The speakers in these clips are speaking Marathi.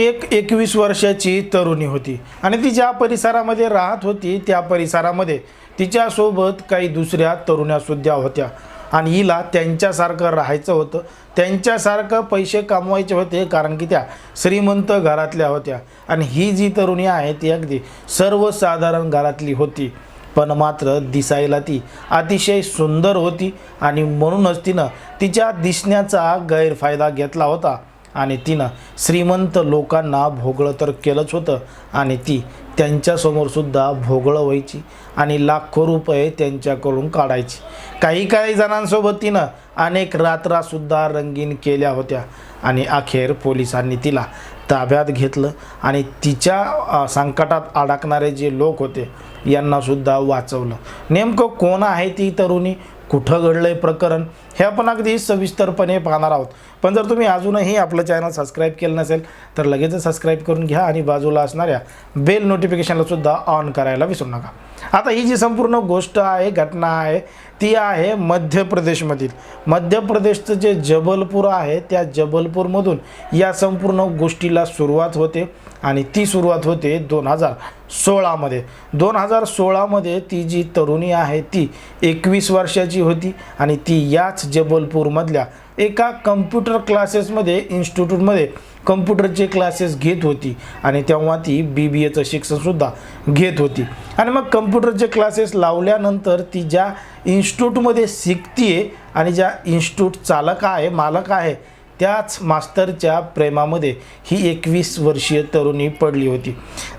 एक एकवीस वर्षाची तरुणी होती. आणि ती ज्या परिसरामध्ये राहत होती त्या परिसरामध्ये तिच्यासोबत काही दुसऱ्या तरुण्यासुद्धा होत्या. आणि हिला त्यांच्यासारखं राहायचं होतं. त्यांच्यासारखं पैसे कमवायचे होते कारण की त्या श्रीमंत घरातल्या होत्या. आणि ही जी तरुणी आहे ती अगदी सर्वसाधारण घरातली होती. पण मात्र दिसायला ती अतिशय सुंदर होती आणि म्हणूनच तिनं तिच्या दिसण्याचा गैरफायदा घेतला होता. आणि तिनं श्रीमंत लोकांना भोगळं तर केलंच होतं आणि ती त्यांच्यासमोरसुद्धा भोगळं व्हायची आणि लाखो रुपये त्यांच्याकडून काढायची. काही काही जणांसोबत तिनं अनेक रात्रासुद्धा रंगीन केल्या होत्या आणि अखेर पोलिसांनी तिला ताब्यात घेतलं आणि तिच्या संकटात अडकणारे जे लोक होते यांनासुद्धा वाचवलं. नेमकं कोण आहे ती तरुणी? कुठं घडलं आहे प्रकरण हे आपण अगदी सविस्तरपणे पाहणार आहोत. पण जर तुम्ही अजूनही आपलं चॅनल सबस्क्राईब केलं नसेल तर लगेचच सबस्क्राईब करून घ्या आणि बाजूला असणाऱ्या बेल नोटिफिकेशनला सुद्धा ऑन करायला विसरू नका. आता ही जी संपूर्ण गोष्ट आहे घटना आहे ती आहे मध्य प्रदेशमधील मध्य प्रदेशचं जे जबलपूर आहे त्या जबलपूरमधून या संपूर्ण गोष्टीला सुरुवात होते आणि ती सुरुवात होते दोन हजार सोळामध्ये. दोन हजार सोळामध्ये ती जी तरुणी आहे ती एकवीस वर्षाची होती आणि ती याच जबलपूरमधल्या एका कम्प्युटर क्लासेसमध्ये इन्स्टिट्यूटमध्ये कम्प्युटरचे क्लासेस घेत होती आणि तेव्हा ती बी बी एचं शिक्षणसुद्धा घेत होती. आणि मग कम्प्युटरचे क्लासेस लावल्यानंतर ती ज्या इन्स्टिट्यूटमध्ये शिकतीये आणि ज्या इन्स्टिट्यूट चालक आहे मालक आहे त्याच मास्तरच्या प्रेमामध्ये ही एकवीस वर्षीय तरुणी पडली होती.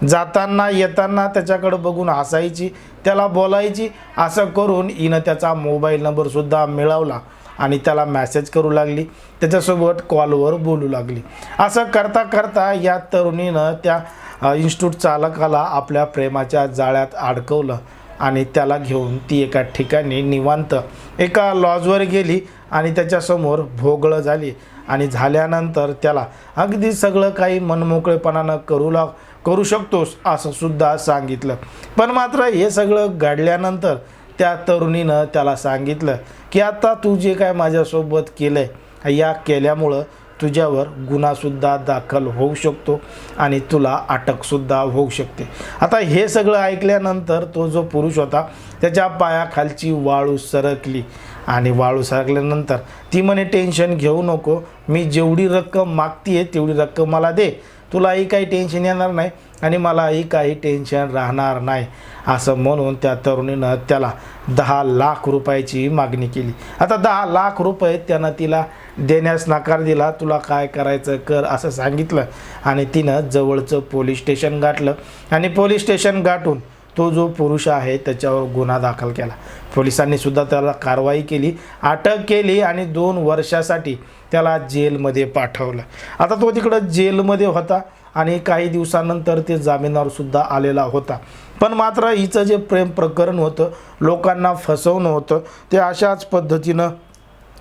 जाताना येताना त्याच्याकडं बघून हसायची त्याला बोलायची असं करून हिनं त्याचा मोबाईल नंबरसुद्धा मिळवला आणि त्याला मॅसेज करू लागली. त्याच्यासोबत कॉलवर बोलू लागली. असं करता करता या तरुणीनं त्या इन्स्टिट्यूट चालकाला आपल्या प्रेमाच्या जाळ्यात अडकवलं. आणि त्याला घेऊन ती एका ठिकाणी निवांत एका लॉजवर गेली आणि त्याच्यासमोर भोगळं झाली. आणि झाल्यानंतर त्याला अगदी सगळं काही मनमोकळेपणानं करू लाग करू शकतोस असं सुद्धा सांगितलं. पण मात्र हे सगळं घडल्यानंतर त्या तरुणीनं त्याला सांगितलं की आता तू जे काय माझ्यासोबत केलं आहे या केल्यामुळं तुझ्यावर गुन्हासुद्धा दाखल होऊ शकतो आणि तुला अटकसुद्धा होऊ शकते. आता हे सगळं ऐकल्यानंतर तो जो पुरुष होता त्याच्या पायाखालची वाळू सरकली. आणि वाळू सरकल्यानंतर ती म्हणे टेन्शन घेऊ नको. मी जेवढी रक्कम मागतीये तेवढी रक्कम मला दे. तुलाही काही टेन्शन येणार नाही. आणि मलाही काही टेन्शन राहणार नाही असं म्हणून त्या तरुणीनं त्याला दहा लाख रुपयाची मागणी केली. आता दहा लाख रुपये त्यानं तिला देण्यास नकार दिला तुला काय करायचं कर असं सांगितलं. आणि तिनं जवळचं पोलीस स्टेशन गाठलं. आणि पोलीस स्टेशन गाठून तो जो पुरुष आहे त्याच्यावर गुन्हा दाखल केला. पोलिसांनी सुद्धा त्याला कारवाई केली अटक केली आणि दोन वर्षासाठी त्याला जेलमध्ये पाठवलं. आता तो तिकडं जेलमध्ये होता. आणि काही दिवसानंतर ते जामिनावर सुद्धा आलेला होता. पण मात्र हिचं जे प्रेम प्रकरण होतं लोकांना फसवणं होतं ते अशाच पद्धतीनं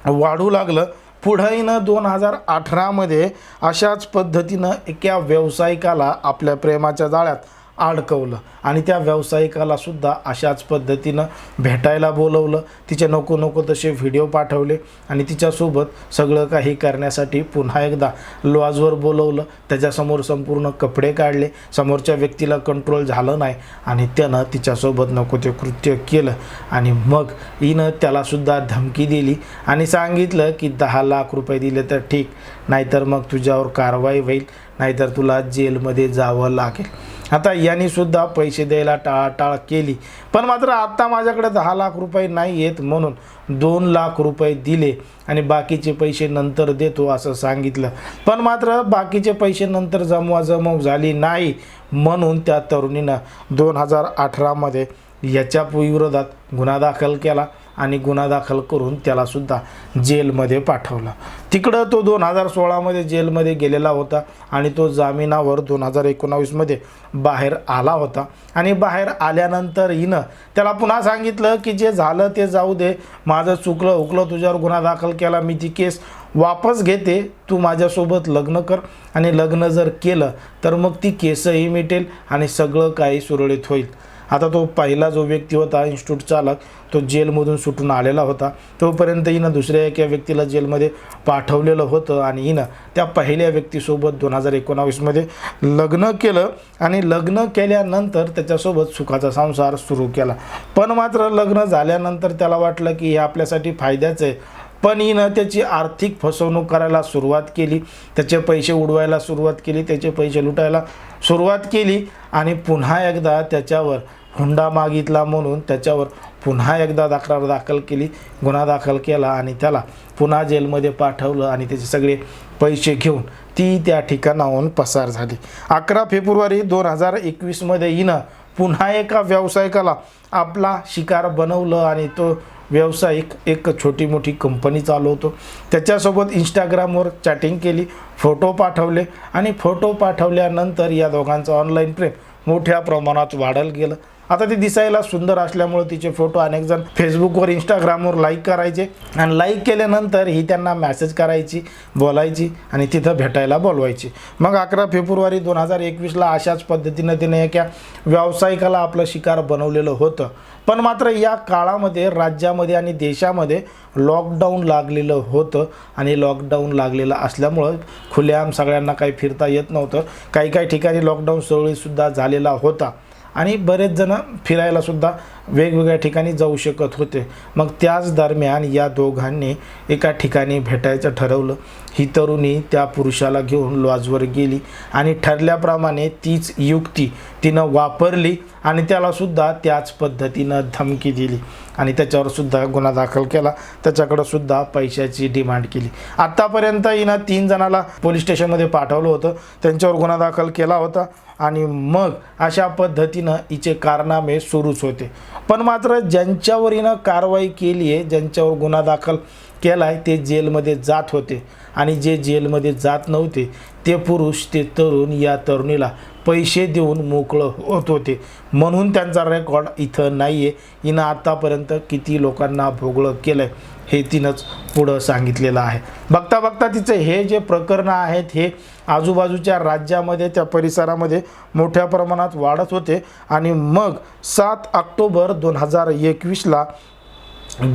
वाढू लागलं. पुढंहीनं दोन हजार अठरामध्ये अशाच पद्धतीनं एका व्यावसायिकाला आपल्या प्रेमाच्या जाळ्यात अडकवलं आणि त्या व्यावसायिकाला सुद्धा अशाच पद्धतीनं भेटायला बोलवलं. तिचे नको नको तसे व्हिडिओ पाठवले. आणि तिच्यासोबत सगळं काही करण्यासाठी पुन्हा एकदा लॉजवर बोलवलं. त्याच्यासमोर संपूर्ण कपडे काढले. समोरच्या व्यक्तीला कंट्रोल झालं नाही. आणि त्यानं तिच्यासोबत नको ते कृत्य केलं. आणि मग हिनं त्यालासुद्धा धमकी दिली. आणि सांगितलं की दहा लाख रुपये दिले तर ठीक. नाहीतर मग तुझ्यावर कारवाई होईल. नाहीतर तुला जेलमध्ये जावं लागेल. आता यांनी सुद्धा पैसे द्यायला टाळाटाळ केली. पण मात्र आत्ता माझ्याकडे दहा लाख रुपये नाही आहेत म्हणून दोन लाख रुपये दिले आणि बाकीचे पैसे नंतर देतो असं सांगितलं. पण मात्र बाकीचे पैसे नंतर जमवा जमव झाली नाही म्हणून त्या तरुणीनं दोन हजार अठरामध्ये याच्या विरोधात गुन्हा दाखल केला. आणि गुन्हा दाखल करून त्यालासुद्धा जेलमध्ये पाठवलं. तिकडं तो दोन हजार सोळामध्ये जेलमध्ये गेलेला होता आणि तो जामिनावर दोन हजार एकोणावीसमध्ये बाहेर आला होता. आणि बाहेर आल्यानंतर हिनं त्याला पुन्हा सांगितलं की जे झालं ते जाऊ दे. माझं चुकलं उकलं तुझ्यावर गुन्हा दाखल केला मी ती केस वापस घेते. तू माझ्यासोबत लग्न कर. आणि लग्न जर केलं तर मग ती केसही मिटेल आणि सगळं काही सुरळीत होईल. आता तो पहिला जो व्यक्ती होता इन्स्टिट्यूट चालक तो जेलमधून सुटून आलेला होता. तोपर्यंत हिनं दुसऱ्या एका व्यक्तीला जेलमध्ये पाठवलेलं होतं आणि हिनं त्या पहिल्या व्यक्तीसोबत दोन हजार एकोणावीसमध्ये लग्न केलं आणि लग्न केल्यानंतर त्याच्यासोबत सुखाचा संसार सुरू केला. पण मात्र लग्न झाल्यानंतर त्याला वाटलं की हे आपल्यासाठी फायद्याचं आहे. पण हिनं त्याची आर्थिक फसवणूक करायला सुरुवात केली. त्याचे पैसे उडवायला सुरुवात केली. त्याचे पैसे लुटायला सुरुवात केली आणि पुन्हा एकदा त्याच्यावर हुंडा मागितला म्हणून त्याच्यावर पुन्हा एकदा तक्रार दाखल केली गुन्हा दाखल केला आणि त्याला पुन्हा जेलमध्ये पाठवलं आणि त्याचे सगळे पैसे घेऊन ती त्या ठिकाणाहून पसार झाली. अकरा फेब्रुवारी दोन हजार एकवीसमध्ये हिनं पुन्हा एका व्यावसायिकाला आपला शिकार बनवलं आणि तो व्यावसायिक एक छोटी मोठी कंपनी चालवतो. त्याच्यासोबत इंस्टाग्रामवर चॅटिंग केली फोटो पाठवले आणि फोटो पाठवल्यानंतर या दोघांचं ऑनलाईन प्रेम मोठ्या प्रमाणात वाढल गेलं. आता ती दिसायला सुंदर असल्यामुळे तिचे फोटो अनेक जण फेसबुकवर इंस्टाग्रामवर लाईक करायचे. आणि लाईक केल्यानंतर ही त्यांना मॅसेज करायची बोलायची आणि तिथं भेटायला बोलवायची. मग अकरा फेब्रुवारी दोन हजार एकवीसला अशाच पद्धतीनं तिने एका व्यावसायिकाला आपलं शिकार बनवलेलं होतं. पण मात्र या काळामध्ये राज्यामध्ये आणि देशामध्ये लॉकडाऊन लागलेलं होतं आणि लॉकडाऊन लागलेलं असल्यामुळं खुलेआम सगळ्यांना काही फिरता येत नव्हतं. काही काही ठिकाणी लॉकडाऊन सुरळीतसुद्धा झालेला होता. आणि बरेच जण फिरायला सुद्धा वेगवेगळ्या ठिकाणी जाऊ शकत होते. मग त्याच दरम्यान या दोघांनी एका ठिकाणी भेटायचं ठरवलं. ही तरुणी त्या पुरुषाला घेऊन लॉजवर गेली आणि ठरल्याप्रमाणे तीच युक्ती तिनं वापरली आणि त्यालासुद्धा त्याच पद्धतीनं धमकी दिली. आणि त्याच्यावर सुद्धा गुन्हा दाखल केला. त्याच्याकडंसुद्धा पैशाची डिमांड केली. आत्तापर्यंत हिनं तीन जणाला पोलीस स्टेशनमध्ये पाठवलं होतं. त्यांच्यावर गुन्हा दाखल केला होता. आणि मग अशा पद्धतीनं हिचे कारनामे सुरूच होते. पण मात्र ज्यांच्यावर हिनं कारवाई केली आहे ज्यांच्यावर गुन्हा दाखल केला आहे ते जेलमध्ये जात होते. आणि जे जेलमध्ये जात नव्हते ते पुरुष ते तरुण या तरुणीला पैसे देऊन मोकळं होत होते. म्हणून त्यांचा रेकॉर्ड इथं नाही आहे हिनं आत्तापर्यंत किती लोकांना भोगळं केलं आहे हे तिनंच पुढं सांगितलेलं आहे. बघता बघता तिचं हे जे प्रकरणं आहेत हे आजूबाजूच्या राज्यामध्ये त्या परिसरामध्ये मोठ्या प्रमाणात वाढत होते. आणि मग सात ऑक्टोबर दोन हजार एकवीसला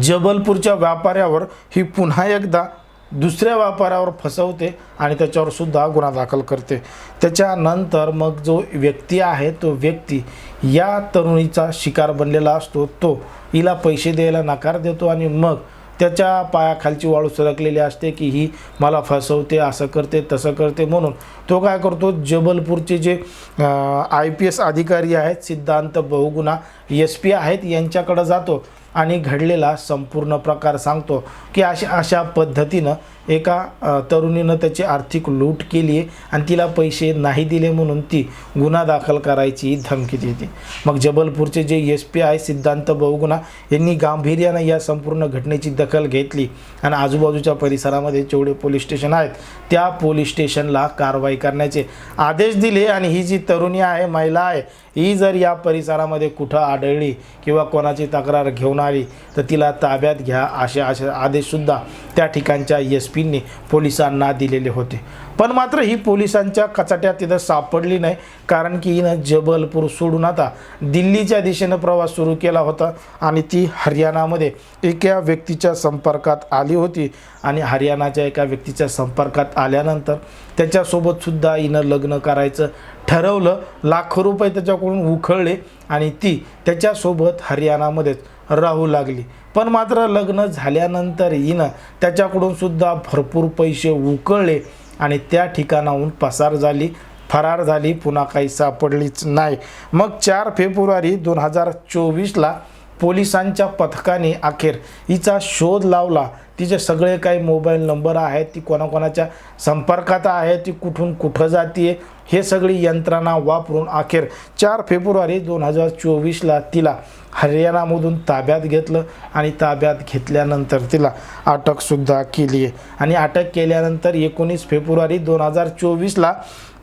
जबलपूरच्या व्यापाऱ्यावर ही पुन्हा एकदा दुसऱ्या व्यापाऱ्यावर फसवते आणि त्याच्यावर सुद्धा गुन्हा दाखल करते. त्याच्यानंतर मग जो व्यक्ती आहे तो व्यक्ती या तरुणीचा शिकार बनलेला असतो. तो हिला पैसे द्यायला नकार देतो आणि मग त्याच्या पायाखालची वाळू सरकलेली असते की ही मला फसवते असं करते तसं करते म्हणून तो काय करतो जबलपूरचे जे आय पी एस अधिकारी आहेत सिद्धांत बहुगुणा एस पी आहेत यांच्याकडं जातो. आणि घडलेला संपूर्ण प्रकार सांगतो की अशा अशा पद्धतीनं एका तरुणीनं त्याची आर्थिक लूट केली आहे आणि तिला पैसे नाही दिले म्हणून ती गुन्हा दाखल करायची धमकी देते. मग जबलपूरचे जे एस पी आय सिद्धांत बहुगुणा यांनी गांभीर्यानं या संपूर्ण घटनेची दखल घेतली आणि आजूबाजूच्या परिसरामध्ये जेवढे पोलीस स्टेशन आहेत त्या पोलीस स्टेशनला कारवाई करण्याचे आदेश दिले आणि ही जी तरुणी आहे महिला आहे ही जर या परिसरामध्ये कुठं आढळली किंवा कोणाची तक्रार घेऊन आली तर तिला ताब्यात घ्या असे असे आदेशसुद्धा त्या ठिकाणच्या एस पींनी पोलिसांना दिलेले होते. पण मात्र ही पोलिसांच्या कचाट्यात तिथं सापडली नाही कारण की हिनं जबलपूर सोडून आता दिल्लीच्या दिशेनं प्रवास सुरू केला होता आणि ती हरियाणामध्ये एका व्यक्तीच्या संपर्कात आली होती आणि हरियाणाच्या एका व्यक्तीच्या संपर्कात आल्यानंतर त्याच्यासोबतसुद्धा हिनं लग्न करायचं ठरवलं. लाखो रुपये त्याच्याकडून उखळले आणि ती त्याच्यासोबत हरियाणामध्येच राहू लागली. पण मात्र लग्न झाल्यानंतर हिनं त्याच्याकडून सुद्धा भरपूर पैसे उकळले आणि त्या ठिकाणाहून पसार झाली फरार झाली पुन्हा काही सापडलीच नाही. मग चार फेब्रुवारी दोन हजार चोवीसला पोलिसांच्या पथकाने अखेर हिचा शोध लावला. तिचे सगळे काही मोबाईल नंबर आहेत ती कोणाकोणाच्या संपर्कात आहे ती कुठून कुठं जाते हे सगळी यंत्रणा वापरून अखेर चार फेब्रुवारी दोन हजार चोवीसला तिला हरियाणामधून ताब्यात घेतलं आणि ताब्यात घेतल्यानंतर तिला अटकसुद्धा केली आहे. आणि अटक केल्यानंतर एकोणीस फेब्रुवारी दोन हजार चोवीसला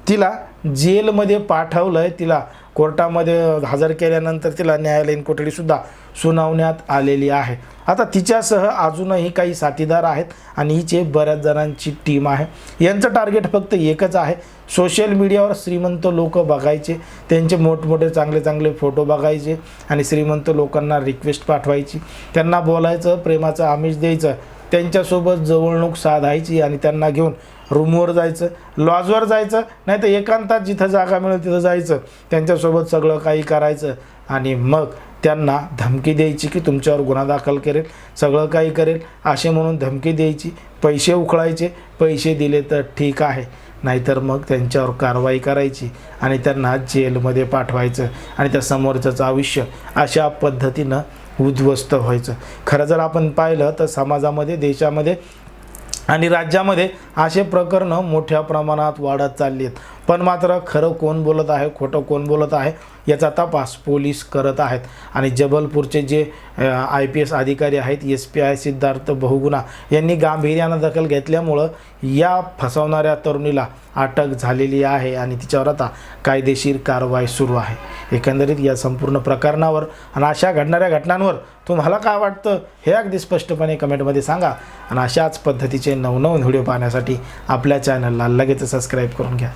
तिला जेलमध्ये पाठवलं आहे तिला कोर्टामध्ये हजर केल्यानंतर तिला न्यायालयीन कोठडीसुद्धा सुनावण्यात आलेली आहे. आता तिच्यासह अजूनही काही साथीदार आहेत आणि हिचे बऱ्याच जणांची टीम आहे. यांचं टार्गेट फक्त एकच आहे. सोशल मीडियावर श्रीमंत लोक बघायचे. त्यांचे मोठमोठे चांगले चांगले फोटो बघायचे आणि श्रीमंत लोकांना रिक्वेस्ट पाठवायची. त्यांना बोलायचं प्रेमाचं आमिष द्यायचं. त्यांच्यासोबत जवळणूक साधायची आणि त्यांना घेऊन रूमवर जायचं लॉजवर जायचं नाही तर एकांतात जिथं जागा मिळेल तिथं जायचं. त्यांच्यासोबत सगळं काही करायचं आणि मग त्यांना धमकी द्यायची की तुमच्यावर गुन्हा दाखल करेल सगळं काही करेल असे म्हणून धमकी द्यायची पैसे उकळायचे पैसे दिले तर ठीक आहे. नाहीतर मग त्यांच्यावर कारवाई करायची आणि त्यांना जेलमध्ये पाठवायचं आणि त्या समोरच्याचं आयुष्य अशा पद्धतीनं उद्ध्वस्त व्हायचं. खरं जर आपण पाहिलं तर समाजामध्ये देशामध्ये आणि राज्यामध्ये असे प्रकरणं मोठ्या प्रमाणात वाढत चालली आहेत पण मात्र खरं कोण बोलत आहे खोटं कोण बोलत आहे याचा तपास पोलीस करत आहेत. आणि जबलपूरचे जे आय पी एस अधिकारी आहेत S P I Siddharth Bahuguna यांनी गांभीर्यानं दखल घेतल्यामुळं या फसवणाऱ्या तरुणीला अटक झालेली आहे आणि तिच्यावर आता कायदेशीर कारवाई सुरू आहे. एकंदरीत या संपूर्ण प्रकरणावर आणि अशा घडणाऱ्या घटनांवर तुम्हाला काय वाटतं हे अगदी स्पष्टपणे कमेंटमध्ये सांगा. आणि अशाच पद्धतीचे नवनवीन व्हिडिओ पाहण्यासाठी आपल्या चॅनलला लगेच सबस्क्राईब करून घ्या.